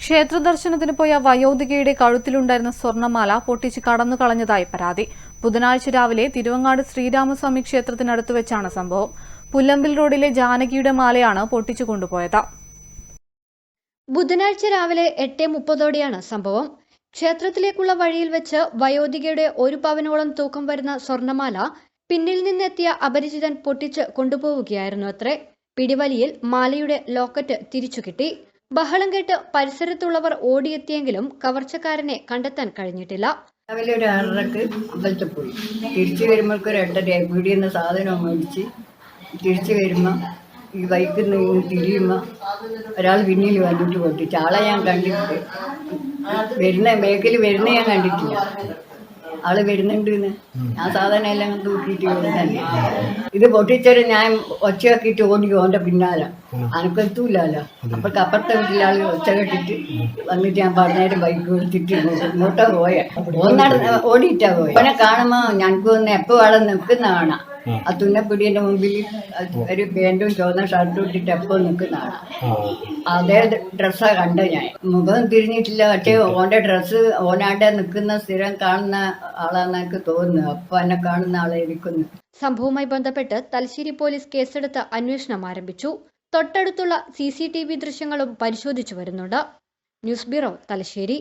ക്ഷേത്ര ദർശനത്തിന് പോയ വയോധികയുടെ കഴുത്തിലുണ്ടായിരുന്ന സ്വർണമാല പൊട്ടിച്ച് കടന്നു കളഞ്ഞതായി പരാതി. ബുധനാഴ്ച രാവിലെ തിരുവങ്ങാട് ശ്രീരാമസ്വാമി ക്ഷേത്രത്തിനടുത്ത് വെച്ചാണ് സംഭവം. പുല്ലമ്പിൽ റോഡിലെ ജാനകിയുടെ മാലയാണ് പൊട്ടിച്ചു കൊണ്ടുപോയത്. ബുധനാഴ്ച രാവിലെ എട്ട് മുപ്പതോടെയാണ് സംഭവം. ക്ഷേത്രത്തിലേക്കുള്ള വഴിയിൽ വെച്ച് വയോധികയുടെ ഒരു പവനോളം തൂക്കം വരുന്ന സ്വർണമാല പിന്നിൽ നിന്നെത്തിയ അപരിചിതൻ പൊട്ടിച്ച് കൊണ്ടുപോവുകയായിരുന്നു അത്രേ. പിടിവലിയിൽ മാലയുടെ ലോക്കറ്റ് തിരിച്ചു കിട്ടി ബഹളം കേട്ട് പരിസരത്തുള്ളവർ ഓടിയെത്തിയെങ്കിലും കവർച്ചക്കാരനെ കണ്ടെത്താൻ കഴിഞ്ഞിട്ടില്ല. രാവിലെ ഒരു ആറരക്ക് അമ്പലത്തിൽ പോയി. തിരിച്ചു വരുമ്പോൾ ഒരു എട്ടരയായി പീടിയിൽ നിന്ന് സാധനം മേടിച്ച് തിരിച്ചു വരുമ്പോൾ ഈ ബൈക്കിൽ നിന്ന് തിരിയുമ്പോൾ ഒരാൾ പിന്നിൽ വന്നിട്ട് പോയിട്ട് ചാളെ ഞാൻ കണ്ടിട്ട് വരുന്ന ബേക്കിൽ വരുന്ന ഞാൻ കണ്ടിട്ടില്ല. ആൾ വരുന്നുണ്ട് എന്ന്. ഞാൻ സാധനം എല്ലാം തൂക്കിയിട്ട് വരുന്നല്ലേ ഇത് പൊട്ടിച്ചൊരു ഞാൻ ഒച്ചയാക്കിയിട്ട് ഓടി ഓന്റെ പിന്നാലെ. അനക്കെത്തൂലല്ലോ. അപ്പൊ അപ്പുറത്തെ വീട്ടിലെ ആൾ ഒച്ച കെട്ടിട്ട് വന്നിട്ട് ഞാൻ പറഞ്ഞേരം ബൈക്ക് ഇങ്ങോട്ട് ഇങ്ങോട്ടാ പോയ. ഒന്നട ഓടിയിട്ടാ പോയ. അവനെ കാണുമ്പോ ഞങ്ങൾക്ക് ഒന്ന് എപ്പോ ആളെ നിൽക്കുന്ന കാണാം. ആ. തുന്നപ്പൊടിയുടെ മുമ്പിൽ ഒരു പാന്റും ചുവന്ന ഷർട്ടും ഇട്ടിട്ട് എപ്പോ നിൽക്കുന്നതാണ് അതേ ഡ്രസ്സാ കണ്ട ഞാൻ. മുഖം തിരിഞ്ഞിട്ടില്ല. പക്ഷേ ഓന്റെ ഡ്രസ്സ് ഓനാടെ നിൽക്കുന്ന സ്ഥിരം കാണുന്ന ആളാന്ന് എനിക്ക് തോന്നുന്നു. അപ്പൊ എന്നെ കാണുന്ന ആളെ ഇരിക്കുന്നു സംഭവവുമായി ബന്ധപ്പെട്ട് തലശ്ശേരി പോലീസ് കേസെടുത്ത് അന്വേഷണം ആരംഭിച്ചു. തൊട്ടടുത്തുള്ള സി സി ടി വി ദൃശ്യങ്ങളും പരിശോധിച്ചു വരുന്നുണ്ട്. News bureau Thalassery.